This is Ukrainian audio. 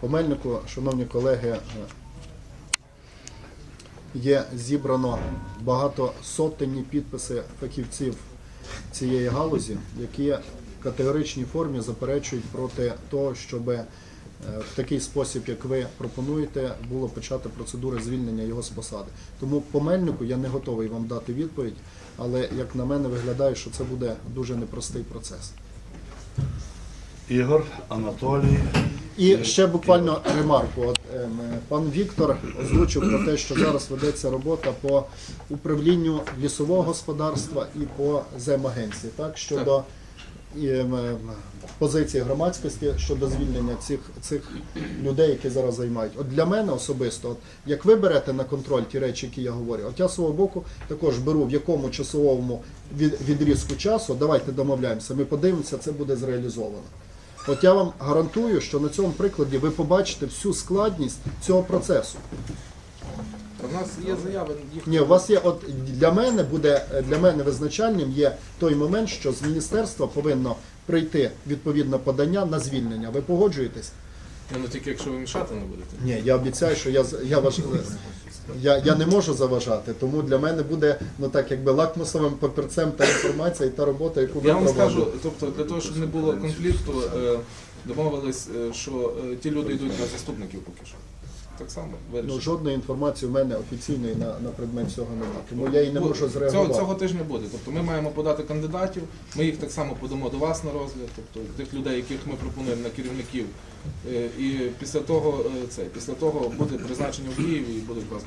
По Мельнику, шановні колеги, є зібрано багато сотенні підписи фахівців цієї галузі, які в категоричній формі заперечують проти того, щоб е, в такий спосіб, як ви пропонуєте, було почати процедури звільнення його з посади. Тому по Мельнику я не готовий вам дати відповідь, але як на мене виглядає, що це буде дуже непростий процес. Ігор, Анатолій. І ще буквально ремарку. От, ем, пан Віктор озвучив про те, що зараз ведеться робота по управлінню лісового господарства і по земагенції, так щодо ем, ем, позиції громадськості щодо звільнення цих, цих людей, які зараз займають. От для мене особисто, от, як ви берете на контроль ті речі, які я говорю, от я з свого боку також беру в якому часовому від, відрізку часу, давайте домовляємося, ми подивимося, це буде зреалізовано. От я вам гарантую, що на цьому прикладі ви побачите всю складність цього процесу. У нас є заяви, їх Ні, у вас є, от для мене буде для мене визначальним є той момент, що з міністерства повинно прийти відповідне подання на звільнення. Ви погоджуєтесь? ну тільки якщо ви мішати не будете. Ні, я обіцяю, що я з- я ваш я, я не можу заважати, тому для мене буде ну так, якби лакмусовим папірцем та інформація і та робота, яку ви Я вам проводите. скажу, тобто для того, щоб не було конфлікту, е, домовились, е, що е, ті люди йдуть на заступників поки що. Так само Ну, жодної інформації в мене офіційної на, на предмет цього немає. Тому я і не можу Цього, цього теж тижня буде. Тобто ми маємо подати кандидатів, ми їх так само подамо до вас на розгляд, тобто тих людей, яких ми пропонуємо на керівників. Е, І після того, е, це, після того буде призначення в Києві і будуть вас.